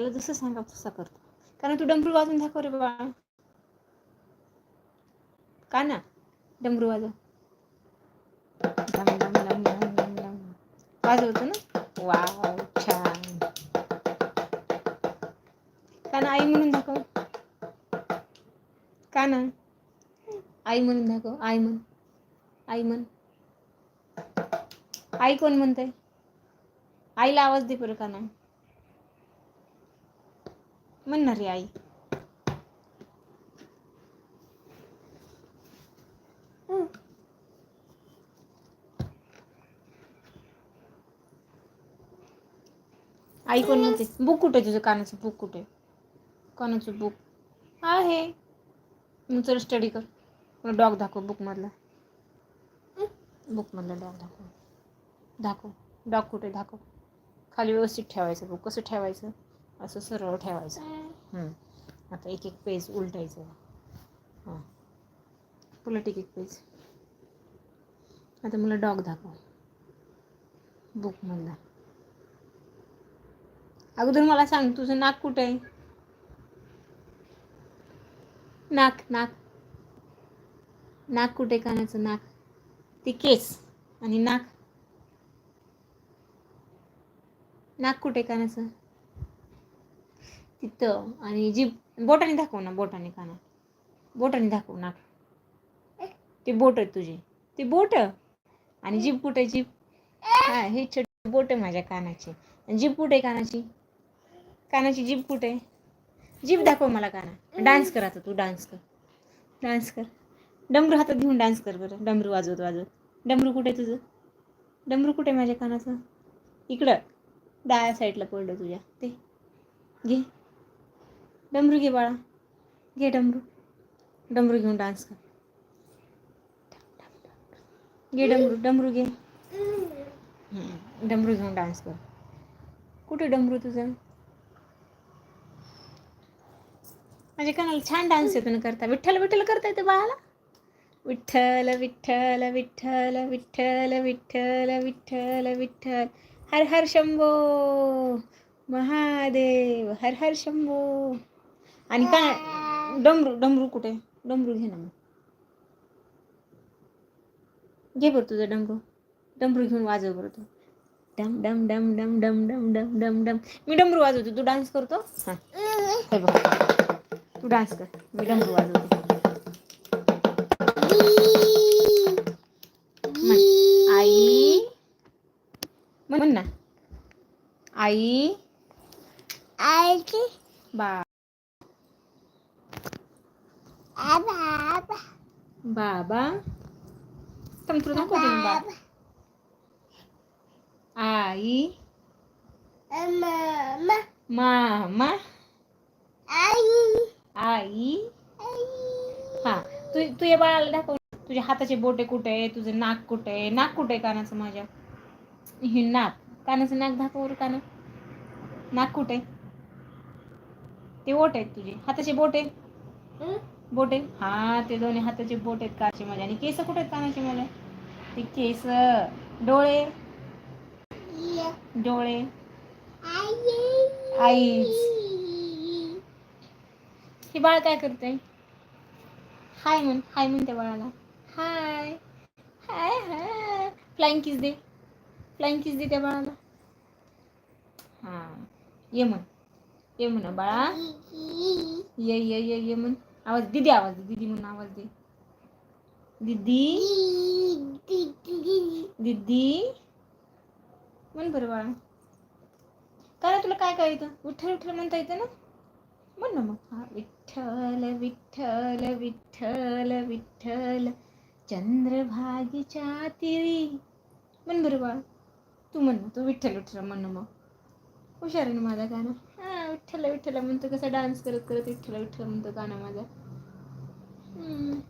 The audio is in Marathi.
त्याला जसं सांगा तसा करतो. कारण तू डमरू वाजून दाखव रे बाळा. का ना? डमरू वाजव. वाजवतो ना? वाव छान. का ना? आई म्हणून दाखव. का ना? आई म्हणून दाखव. आई म्हण. आई म्हण. आई कोण म्हणते आईला आवाज दे बरं का ना? म्हणणार रे आई. आई कोण म्हणते? बुक कुठे तुझं? कानाचं बुक कुठे कानाचं बुक आहे. मग चल स्टडी कर. मला डॉग दाखव बुकमधला बुकमधला डॉग दाखव. दाखव. डॉग कुठे दाखव. खाली व्यवस्थित ठेवायचं. बुक कसं ठेवायचं? असं सरळ ठेवायचं. आता एक एक पेज उलटायचं. हां. पुलट एक एक पेज. आता मला डॉग दाखव. बुकमधला अगोदर मला सांग तुझं नाक कुठे आहे? नाक नाक. नाक कुठे कानाचं? नाक. ते केस आणि नाक. नाक कुठे कानाचं? तिथं. आणि जी बोटाने दाखव ना बोटाने काना. बोटाने दाखव ना. ते बोट आहेत तुझे. ते बोट? आणि जीप कुठे जीप हा हे छोटे बोट आहे माझ्या कानाची. आणि जीभ कुठे आहे कानाची? कानाची जीप कुठे आहे? जीभ दाखव मला काना. डान्स कर आता तू डान्स कर. डान्स कर. डमरू हातात घेऊन डान्स कर बरं. डमरू वाजवत वाजवत. डमरू कुठे तुझं? डमरू कुठे माझ्या कानाचं? इकडं. डाव्या साईडला पडलं तुझ्या. ते. घे. डमरू घे बाळा. घे डमरू. डमरू घेऊन डान्स कर. घे डमरू डमरू घे. डमरू घेऊन डान्स कर. कुठे डमरू तुझं? माझ्या कानाला छान डान्स येतो ना करता. विठ्ठल विठ्ठल करता येतं बाळाला? विठ्ठल विठ्ठल विठ्ठल विठ्ठल विठ्ठल विठ्ठल विठ्ठल. हर हर शंभो. महादेव हर हर शंभो. आणि काय? डमरू डमरू कुठे? डमरू घे ना मग. घे बरं तुझं डमरू. डमरू घेऊन वाजव बरं तू. डम डम डम डम डम डम डम डम डम. मी डमरू वाजवतो. तू डान्स करतो? हां. हे बघ. तू डान्स कर. मी डमरू वाजवते. आई. म्हण ना. आई. बा बाबा थांब तुला दाखवते मी बाबा आई मामा आई हा तू तू या बाळाला दाखव तुझ्या हाताचे बोटे कुठे आहे तुझं नाक कुठे आहे नाक कुठे आहे कानाचं माझ्या हे नाक कानाचं नाक दाखव बरं काना नाक कुठे आहे? ते बोट आहेत तुझे हाताचे बोटे बोटे? हा ते दोन्ही हाताचे बोट आहेत काचे माझे. आणि केस कुठे आहेत कानाचे माझे? ते केस. डोळे? डोळे. आई हे बाळ काय करते हाय म्हण हाय म्हणते बाळाला. हाय. हाय हाय. फ्लाइंग किस दे. फ्लाइंग किस दे त्या बाळाला. हा. ये म्हण. ये म्हण बाळा. ये ये ये ये म्हण. आवाज दीदी आवाज दे दीदी म्हणून आवाज दे. दीदी. दीदी. म्हण बरं बाळा. काय तुला काय काय येतं विठ्ठल विठ्ठल म्हणता येतं ना? म्हण ना मग. हा विठ्ठल विठ्ठल विठ्ठल विठ्ठल. चंद्रभागीच्या तिरी. म्हण बरं बाळा. तू म्हण तू विठ्ठल विठ्ठल म्हण मग. हुशार आहे ना माझा गाणं. विठ्ठल विठ्ठल म्हणतो कसा डान्स करत करत विठ्ठल विठ्ठल म्हणतो गाणं माझा हम्म.